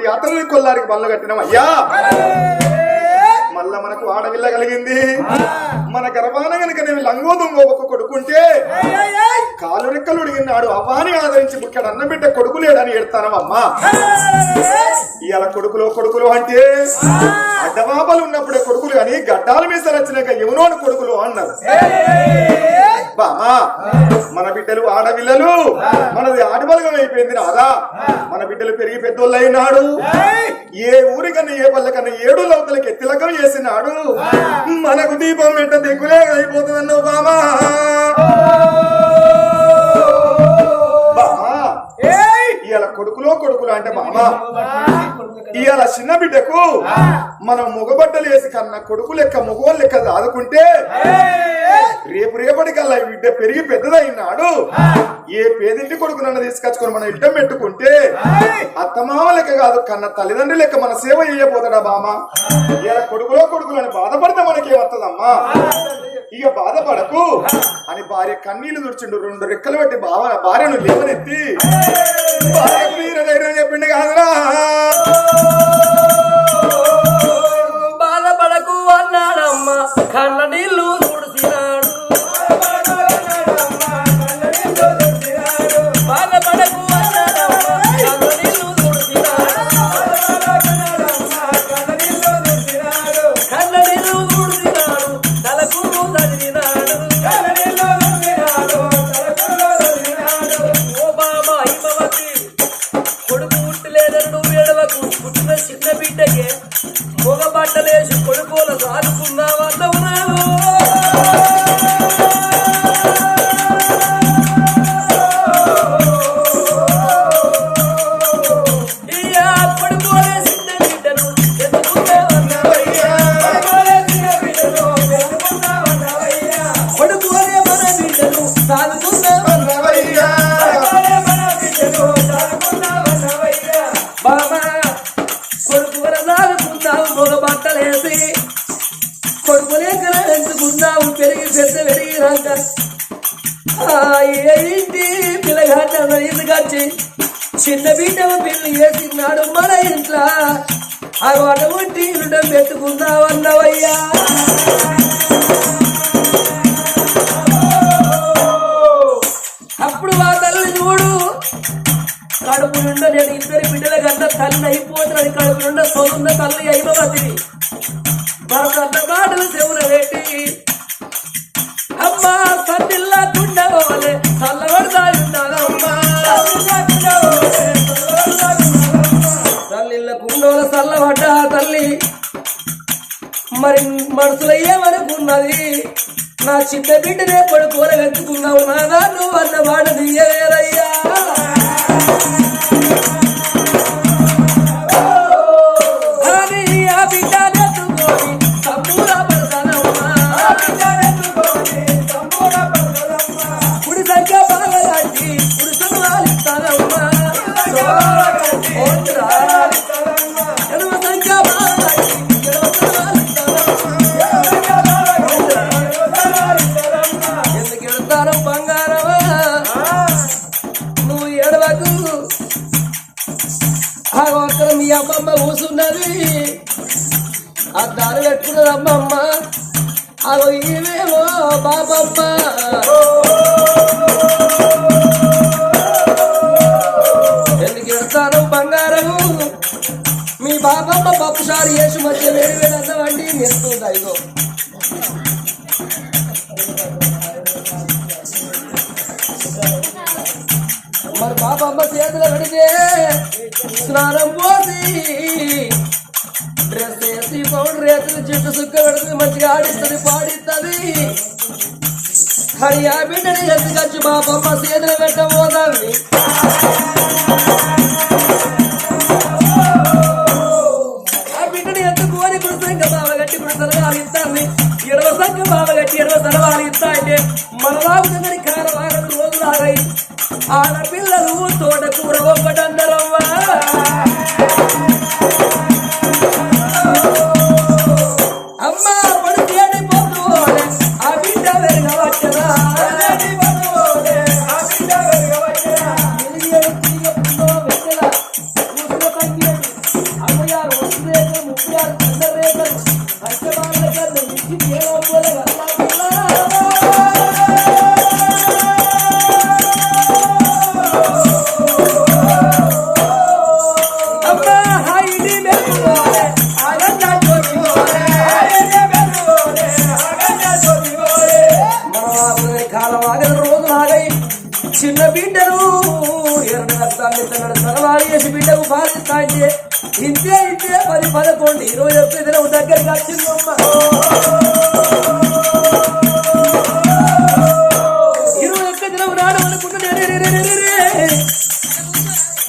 కోటి యాత్రలు కొల్లారికి పనులు కట్టినాం. అయ్యా! మళ్ళా మనకు ఆడవిల్ల కలిగింది. మన గర్భాన గనుక నేను లంగో దొంగ ఒక కొడుకుంటే కాలు రెక్కలు ఉడిగినాడు. అపాని ఆదరించి ఇక్కడ అన్నం బిడ్డ కొడుకు లేడని ఎడతాను అమ్మా. ఇవాళ కొడుకులు కొడుకులు అంటే అడ్డవాపలు ఉన్నప్పుడే కొడుకు కొడుకులు కానీ గడ్డాల మీద వచ్చినాక ఎవనోని కొడుకులు అన్నారు. బామా మన బిడ్డలు ఆడపిల్లలు మనది ఆడబలగం అయిపోయింది రాదా మన బిడ్డలు పెరిగి పెద్దోళ్ళు అయినాడు. ఏ ఊరికన్నా ఏ పల్లెకన్నా ఏడు లోపలికి ఎత్తిలకం చేసినాడు. మనకు దీపం వెంట దిగులే అయిపోతుందన్నావు బామా. బామా కొడుకులో కొడుకులు అంటే బామా. ఇవాళ చిన్న బిడ్డకు మనం మొగబట్టలు వేసి కన్నా కొడుకు లెక్క మగోళ్ళు లెక్క దాదుకుంటే రేపు రేపటి కల్లా ఈ బిడ్డ పెరిగి పెద్దదైనాడు ఏ పేదింటి కొడుకు నన్ను తీసుకొచ్చుకొని మనం ఇడ్డం పెట్టుకుంటే అత్తమామ లెక్క కాదు కన్న తల్లిదండ్రి లెక్క మన సేవ చేయబోతాడా బామ ఇలా కొడుకులో కొడుకులని బాధపడితే మనకి వస్తుందమ్మా ఇక బాధపడకు. అని భార్య కన్నీళ్ళు తుడిచిండు. రెండు రెక్కలు పెట్టి బావ భార్యను లేవనెత్తి భార్య వీర ధైర్యం చెప్పిండు కాదురా బాధపడకు అన్నాడమ్మ. కన్న నీళ్ళు పెద్ద పెరిగినాక పిల్లగాట చిన్న బిడ్డను పెళ్ళి చేసినాడు మన ఇంట్లో. ఆ అటువంటి ఇరుడం పెట్టుకున్నావు అన్నవయ్యా అప్పుడు మా తల్లి చూడు కడుపు నిండా నేను ఇద్దరి బిడ్డల గంట తల్లి అయిపోతున్నాడు కడుపు నిండా సొంత తల్లి అయిపోతుంది భరత మాటలు చెవులు పెట్టి అమ్మా సన్నిల్లా కుండవలే చల్లబడతాయున్నావమ్మా తల్లిళ్ళ కుండోల చల్లబడ్డ ఆ తల్లి మరి మనసులో ఏమనుకున్నది నా చిన్న బిడ్డనే పడుకోర వెతుకున్నావు నానా నువ్వు అన్న మాట దియ్యలేరయ్యా అమ్మమ్మ కూసున్నది ఆ దారి పెట్టుకున్నది అమ్మమ్మ. అగో ఈమెమో బాబమ్మ. ఎందుకు ఎడతాను బంగారము? మీ బాబమ్మ పప్పుసారి వేసి మధ్య వేడి వేడి అన్నవండి. మెరుతుంది అయ్యో మరి బొమ్మ చేతులు పెడితే స్నానం పోసి డ్రెస్ వేసి పౌడర్ వేసి చుట్టూ సుక్క పెడుతుంది మంచిగా ఆడిస్తుంది పాడిస్తుంది. హరియా బిడ్డని బిడ్డని మా బొమ్మ చేతులు పెట్టబోదాన్ని బిడ్డకు చేసి అంటే ఇంతే ఇంతే పది పదకొండు ఇరవై ఒక్క దినం దగ్గరికి వచ్చిందమ్మ ఇరవై ఒక్క దినం రావడం అనుకుంటున్నా.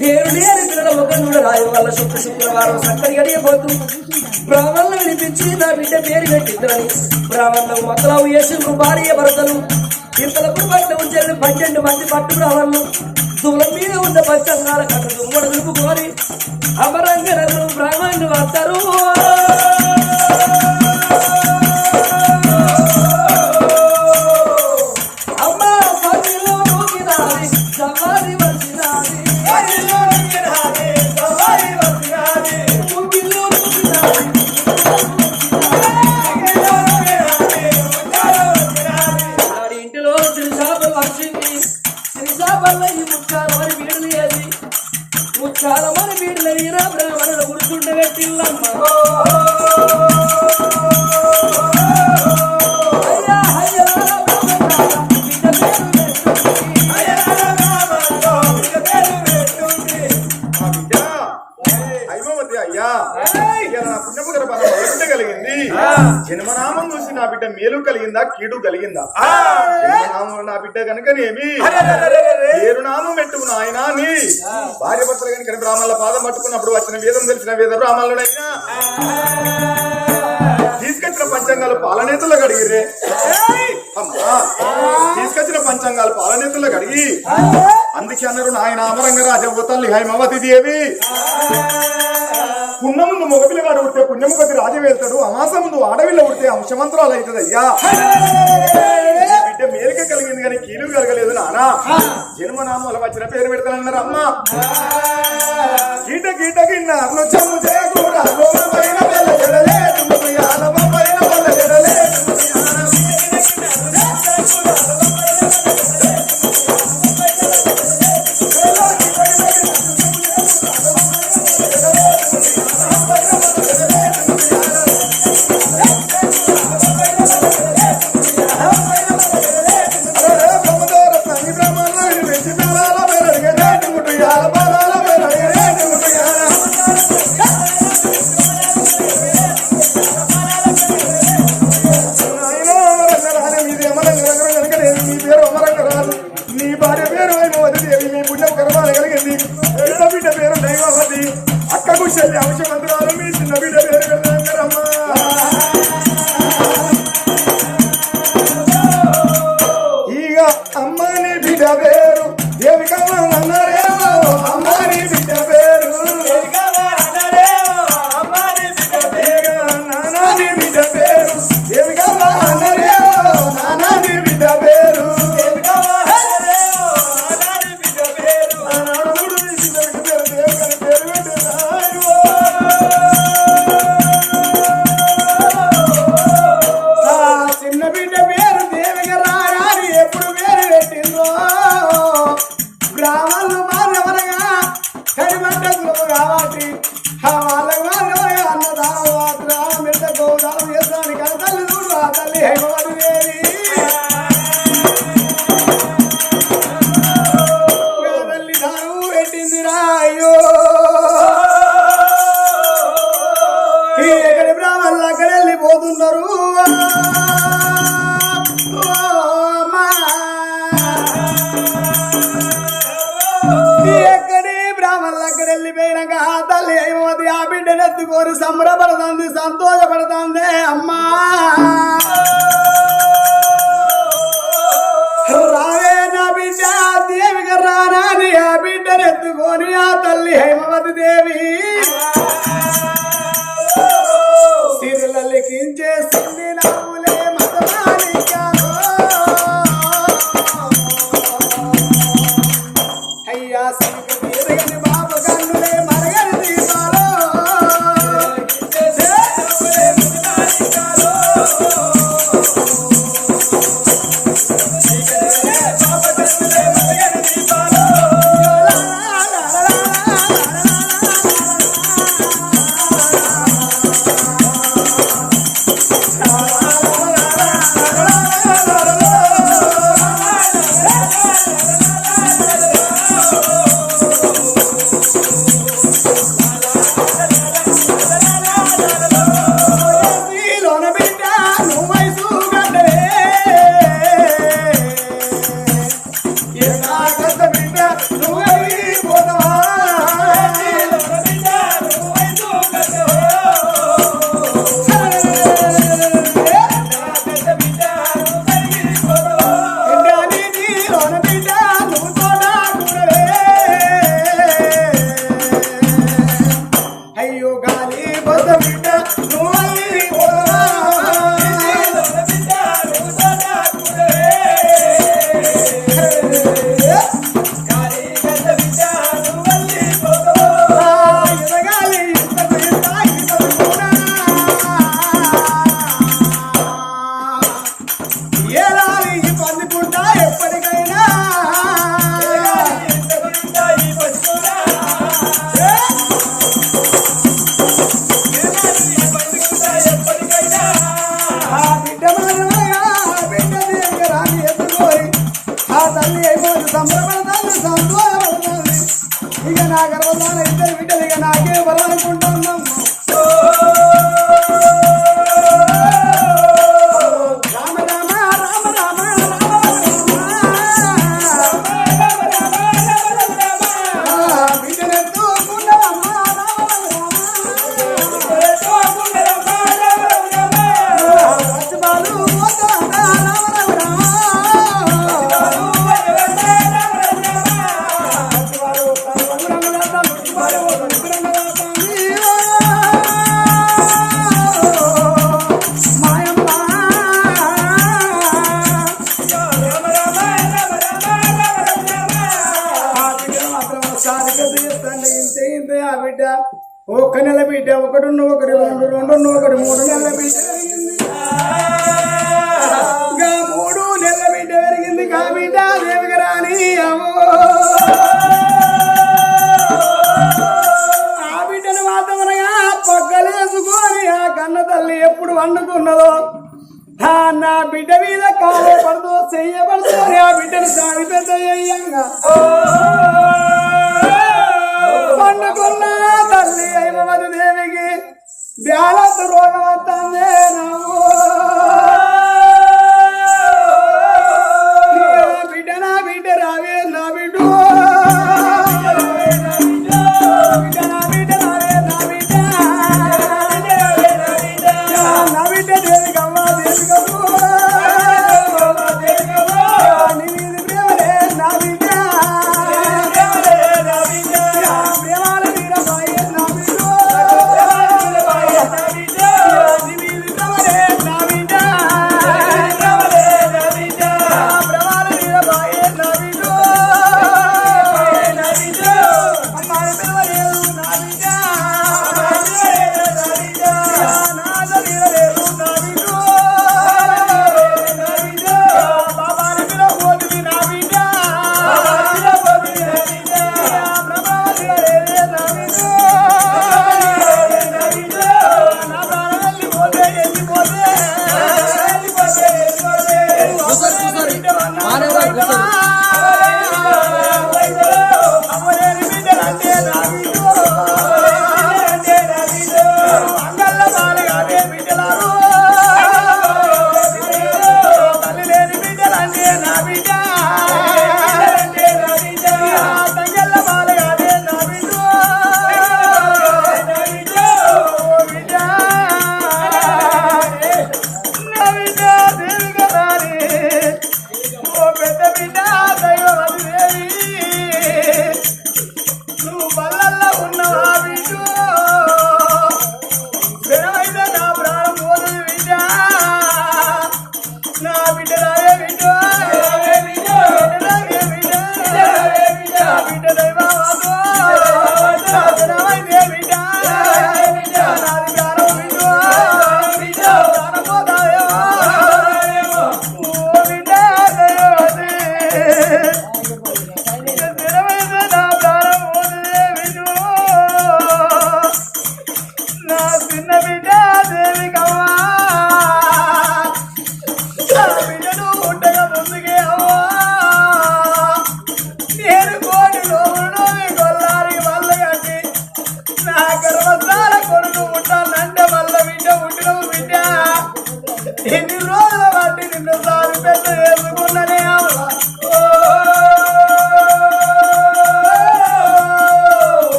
నేను నేను ఇక్కడ ఒక నూనె రాయి వల్ల శుక్ర శుక్రవారం సక్కడి బ్రాహ్మణులు వినిపించి నా బిడ్డ పేరు పెట్టిందని బ్రాహ్మణులు మొదలవు యేసుకు భార్య భర్తలు. ఇంతలకు పట్ల ఉంచేది పన్నెండు మంది పట్టు బ్రాహ్మణులు దూలం మీద ఉన్న పంచంగాల కట్ట దుమ్మడు మరి అమరంగరలు బ్రాహ్మణులు వస్తారు. అయిమవతి అయ్యా. ఇక నా పుణ్యపు గర్భ వైకుంఠ కలిగింది. జన్మనామం చూసి నా బిడ్డ మేలు కలిగిందా కీడు కలిగిందా? జన్మనామం నా బిడ్డ కనుకనేమి? పేరు నామం పెట్టు నాయనా అని భార్య భర్తలు కనుక బ్రాహ్మణుల పాదం పట్టుకున్నప్పుడు వచ్చిన వేదం తెలిసిన వేద బ్రాహ్మణుడైనా పంచాంగాలు పాలనేతలు కడిగిరే అమ్మా! తీసుకొచ్చిన పంచాంగాలు పాలనేతలు కడిగి అందుకే అన్నారు నాయన అమరంగ రాజవతల్లి హైమవతి దేవి. పున్న ముందు మగపిల్లగాడు ఉడితే పుణ్యము కొద్ది రాజు వెళ్తాడు అమాస ముందు ఆడవిల్ల ఉడితే అంశమంత్రాలు అవుతుంది అయ్యా. బిడ్డ మేలుక కలిగింది కానీ కీలు కలగలేదు నానా. జన్మనామాలు వచ్చిన పేరు పెడతానన్నారు అమ్మా. గీట గీట గిన్నార్లు ఆ ఎత్తుకొని తల్లి హేమవతి దేవి. నా బిడ్డ మీద కాలపడదు చెయ్యబడదు ఆ బిడ్డను సాగి పెద్ద పండుకున్న తల్లి అయిన దేవికి? బ్యాలెన్స్ రోగం నేను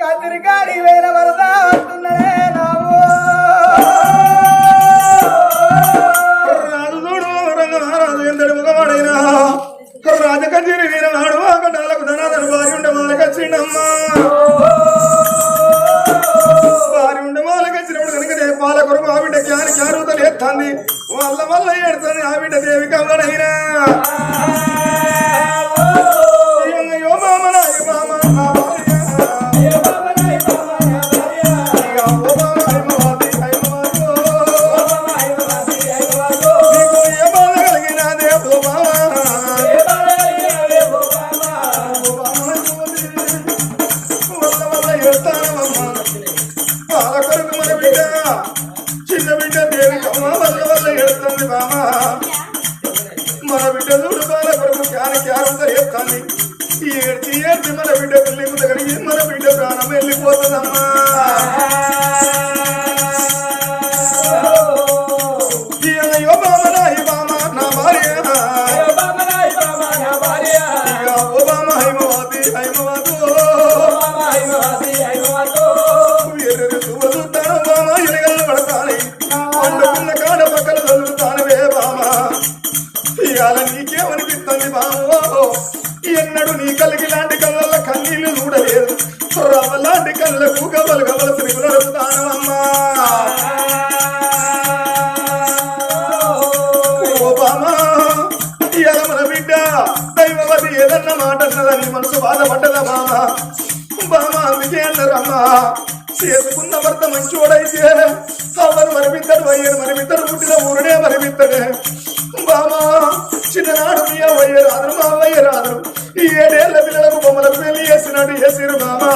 కత్తిరికాడి వేల వరద వస్తున్నదే నావు. రాజు చూడు రంగనారాజు ఎందడి మగవాడైనా. రాజకచేరి వీరనాడు ఆకటాలకు ధనాదన భార్య ఉండే మాలకొచ్చిండమ్మా భార్య ఉండే మాలకొచ్చినప్పుడు కనుక రేపు పాల కొరకు ఆ బిడ్డ క్యాని క్యారుతలు ఎత్తాంది. వల్ల వల్ల ఏడుతుంది ఆ బిడ్డ క్యారంతా ఏడ్చి ఏడ్చి మన బిడ్డ పెళ్ళి కుదగలిగి మన బిడ్డ ప్రాణం వెళ్ళిపోతుందమ్మా. ఎన్నడు నీ కలిగి లాంటి కళ్ళ కన్నీళ్ళు చూడలేదు. రవ్వ లాంటి కళ్ళకు గవలు గవలు తిరుగు అమ్మా. బిడ్డ దైవవతి ఏదన్న మాట అన్నదని మనసు బాధపడ్డదా బామ బామ అందుకే అన్నారమ్మా చేసుకున్న భర్త మంచోడైతే అవరు మరిపిద్దరు అయ్యారు మరిపిద్దరు పుట్టిన ఊరునే మరిపిద్దడే చేసిరు బామా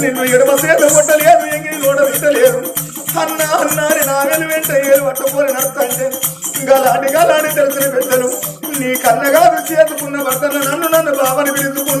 నిన్ను ఎడమ సేత కొట్టలేదు ఎంగిలి నోడ విట్టలేదు అన్న అన్నారి నాగలు వెంట ఏలు పట్టుకొని నడుతంటే గలాంటి గలాంటి తెలిసిన పెద్దలు నీ కన్నగా చేసుకున్న భర్తను నన్ను నన్ను బావని పిలుచుకున్నావమ్మా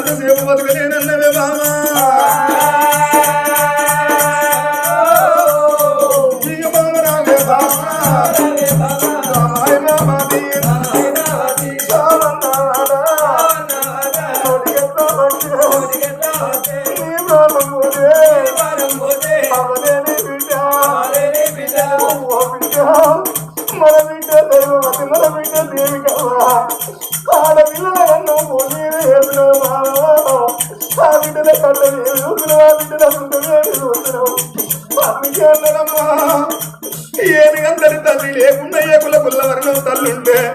నేను బతికినంతసేపు ఏనుగందరి తల్లి లేకుండా ఏ కుల కుల్ల తల్లుంటే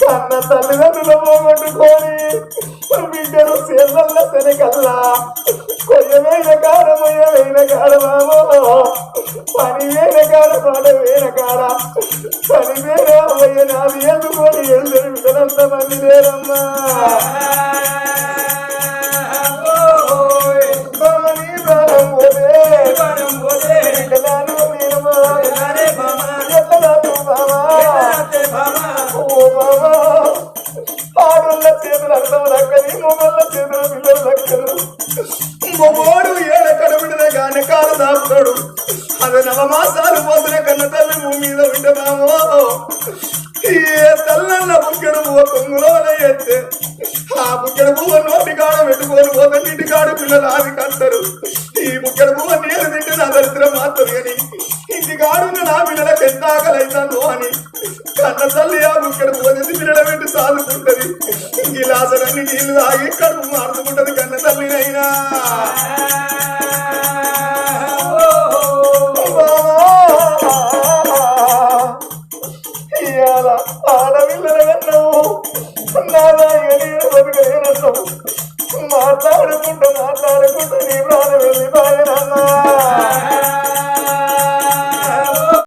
కన్న తల్లి మీద ఉండమో ఏ తల్లన్న బుక్కెడు పువ్వ కొంగులోనే ఎత్తే ఆ బుక్కెడు పువ్వ నోటి కాడ పెట్టుకొని పోతే నీటి కాడు పిల్లలు ఆది కంటారు. ఈ బుక్కెడు పువ్వ నేను తింటే నా దరిద్ర మాత్రం అని. ఇంటి కాడున్న నా పిల్లల పెద్ద ఆకలైతాను అని. కన్న తల్లి ఆ బుక్కెడు పువ్వ తెచ్చి పిల్లల వెంట సాదుకుంటది. గిలాసలన్నీ నీళ్ళు తాగి కడుపు మార్చుకుంటది కన్న తల్లినైనా.